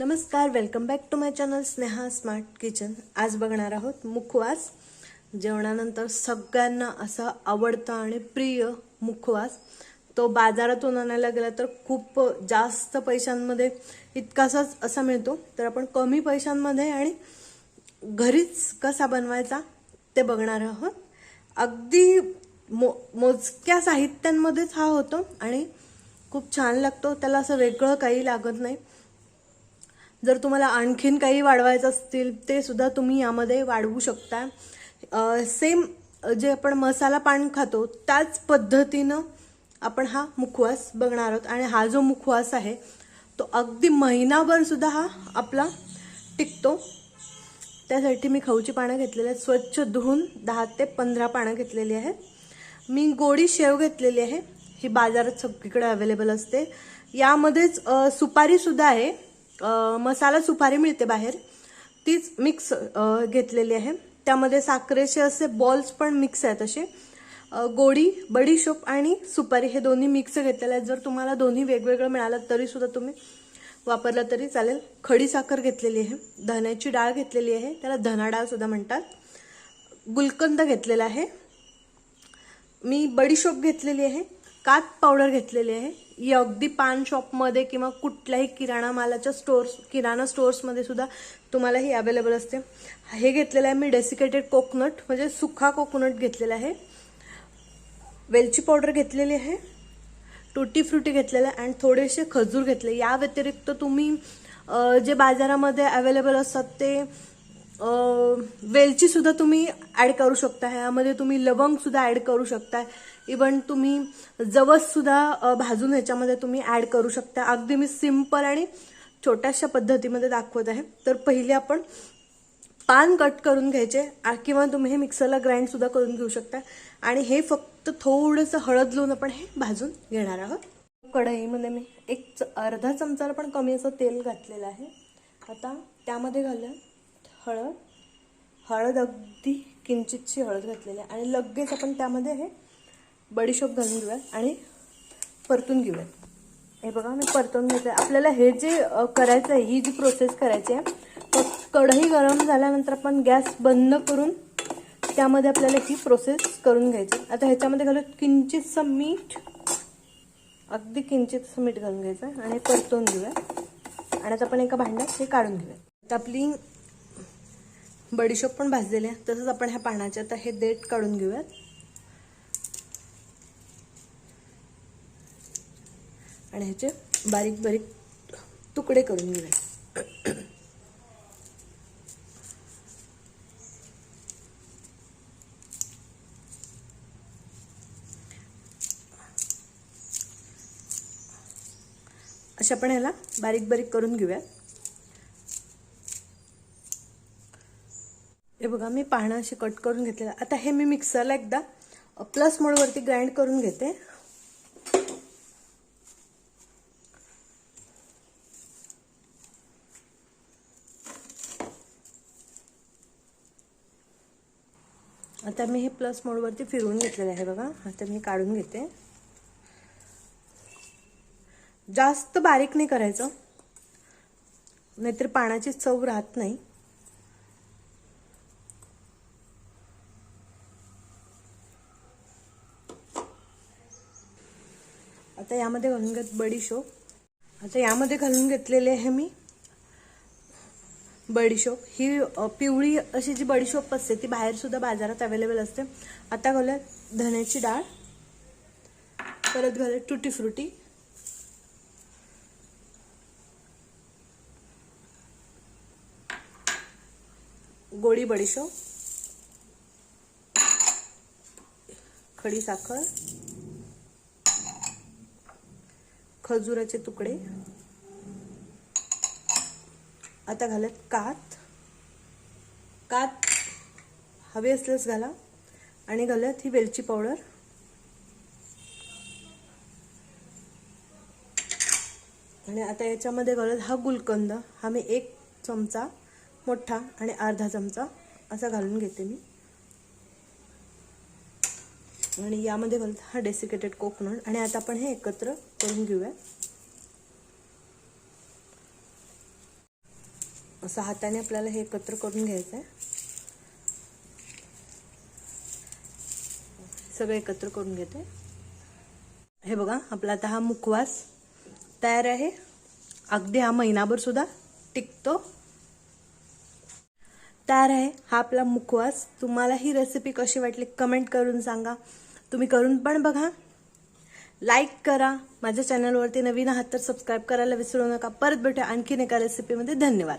नमस्कार welcome back to my channel Sneha smart kitchen आज बघणार आहोत मुखवास. जेवणानंतर सगळ्यांना असा आवडता आणि प्रिय मुखवास. तो बाजारातून आणायला गेला तर खूप जास्त पैशांमध्ये इतकासाच असा मिळतो. तर आपण कमी पैशांमध्ये आणि घरीच कसा बनवायचा ते बघणार आहोत. अगदी मो मोजक्या साहित्यांमध्येच हा होतो आणि खूप छान लागतो. त्याला असं वेगळं काही लागत नाही. जर तुम्हाला आणखीन काही वाढवायचं असतील ते सुद्धा तुम्ही यामध्ये वाढवू शकता. सेम जे आपण मसाला पान खातो त्याच पद्धतीनं आपण हा मुखवास बघणार आहोत. आणि हा जो मुखवास आहे तो अगदी महिनाभर सुद्धा हा आपला टिकतो. त्यासाठी मी खाऊची पानं घेतलेली आहेत. स्वच्छ धुवून दहा ते पंधरा पानं घेतलेली आहेत. मी गोडी शेव घेतलेली आहे. ही बाजारात सगळीकडे अवेलेबल असते. यामध्येच सुपारीसुद्धा आहे. मसाला सुपारी मिळते बाहेर. तीच मिक्स घेतलेली आहे. त्यामध्ये साखरेचे असे बॉल्स पण मिक्स आहेत असे. गोडी बडीशोप आणि सुपारी हे दोन्ही मिक्स घेतलेले आहेत. जर तुम्हाला दोन्ही वेगवेगळं मिळालं तरीसुद्धा तुम्ही वापरलं तरी चालेल. खडी साखर घेतलेली आहे. धण्याची डाळ घेतलेली आहे. त्याला धना डाळसुद्धा म्हणतात. गुलकंद घेतलेला आहे. मी बडीशोप घेतलेली आहे. कात पावडर घेतलेली आहे. ही अगदी पान शॉपमध्ये किंवा कुठल्याही किराणा मालाच्या स्टोर्स किराणा स्टोर्समध्ये सुद्धा तुम्हाला ही अवेलेबल असते. हे घेतलेलं आहे मी डेसिकेटेड कोकोनट म्हणजे सुखा कोकोनट घेतलेला आहे. वेलची पावडर घेतलेली आहे. टुटी फ्रुटी घेतलेलं आहे आणि थोडेसे खजूर घेतले. या व्यतिरिक्त तुम्ही जे बाजारामध्ये अवेलेबल असतात ते वेलचीसुद्धा वेलची सुद्धा तुम्ही ॲड करू शकता. ह्यामध्ये तुम्ही लवंग सुद्धा ॲड करू शकता. इवन तुम्ही जवससुद्धा भाजून ह्याच्यामध्ये तुम्ही ॲड करू शकता. अगदी मी सिंपल आणि छोट्याशा पद्धतीमध्ये दाखवत आहे. तर पहिले आपण पान कट करून घ्यायचे किंवा तुम्ही हे मिक्सरला ग्राइंडसुद्धा करून घेऊ शकता. आणि हे फक्त थोडंसं हळद लावून आपण हे भाजून घेणार आहोत. कढईमध्ये मी एक च- अर्धा चमचाला पण कमी असं तेल घातलेलं आहे. आता त्यामध्ये घालूया हळद हळद अगदी किंचितची हळद घातलेली आहे. आणि लगेच आपण त्यामध्ये हे बडीशोप घालून घेऊया आणि परतून घेऊया. हे बघा मी परतून घेतलं आपल्याला हे जे करायचं आहे ही जी प्रोसेस करायची आहे तर कढई गरम झाल्यानंतर आपण गॅस बंद करून त्यामध्ये आपल्याला ही प्रोसेस करून घ्यायची आता ह्याच्यामध्ये घालू किंचितसं मीठ अगदी किंचितसं मीठ घालून घ्यायचं आणि परतून घेऊया. आणि आता आपण एका भांड्यात हे काढून घेऊया. आता आपली बडीशोप पण भाजलेली आहे. तसंच आपण ह्या पाण्याच्या आता हे देठ काढून घेऊयात. आणि ह्याचे बारीक बारीक तुकडे करून घेऊया. अशा आपण ह्याला बारीक बारीक करून घेऊया. हे बघा मी पानं अशी कट करून घेतलेलं. आता हे मी मिक्सरला एकदा प्लस मोडवरती ग्राइंड करून घेते. आता मी हे प्लस मोडवरती फिरवून घेतलेलं आहे बघा. आता मी काढून घेते. जास्त बारीक नाही करायचं. नाहीतर पाण्याची चव राहत नाही. आता यामध्ये घालून घेत बडीशोप आता यामध्ये घालून घेतलेले आहे मी बडीशोप ही पिवळी अशी जी बडीशोप असते ती बाहेर सुद्धा बाजारात अवेलेबल असते. आता घालूया धण्याची डाळ. परत घालूया टुटी फ्रुटी. गोडी बडीशोप खडी साखर. खजुराचे तुकडे. आता घालत कात. कात हवे असल्यास घाला. आणि घालत ही वेलची पावडर. आणि आता याच्यामध्ये घालत हा गुलकंद. हा मी एक चमचा मोठा आणि अर्धा चमचा असा घालून घेते मी. आणि यामध्ये घालत हा डेसिकेटेड कोकोनट आणि आता आपण हे एकत्र करून घेऊया. असं हाताने आपल्याला हे एकत्र करून घ्यायचं आहे. सगळं एकत्र करून घेते हे बघा आपला आता हा मुखवास तयार आहे. अगदी हा महिनाभर सुद्धा टिकतो. तयार आहे हा आपला मुखवास. तुम्हाला ही रेसिपी कशी वाटली कमेंट करून सांगा. तुम्ही करून पण बघा. लाईक करा. माझ्या चॅनलवरती नवीन आहात तर सबस्क्राईब करायला विसरू नका. परत भेटूया आणखीन एका रेसिपीमध्ये धन्यवाद.